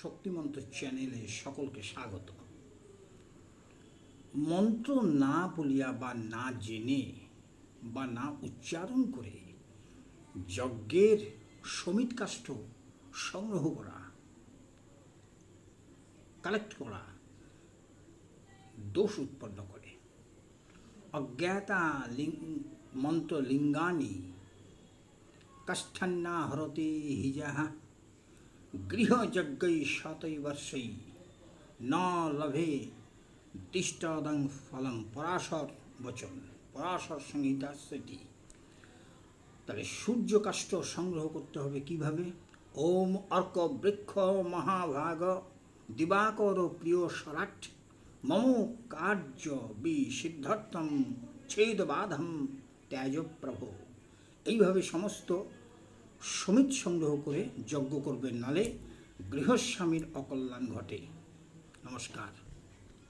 শক্তিমন্ত্র চ্যানেলে সকলকে স্বাগত। মন্ত্র না বলিয়া বা না জেনে বা না উচ্চারণ করে যজ্ঞের সমিত কাষ্ঠ সংগ্রহ করা কালেক্ট করা দোষ উৎপন্ন করে। অজ্ঞাতা মন্ত্র লিঙ্গানি কাষ্ঠান্না হরতে হিজাহ গৃহযজ্ঞৈ শতৈ বর্ষৈ ন লভে তিষ্ঠদং ফলম পরাশর বচন। পরাশর সংহিতা সেটি তাহলে সূর্য কাষ্ঠ সংগ্রহ করতে হবে কীভাবে? ওম অর্ক বৃক্ষ মহাভাগ দিবাকর প্রিয় সরাট মম কার্য বি সিদ্ধার্থম ছেদবাধম ত্যাজ প্রভ এইভাবে সমস্ত সমিত সংগ্রহ করে যজ্ঞ করবেন নালে গৃহস্বামীর অকল্যাণ ঘটে। নমস্কার।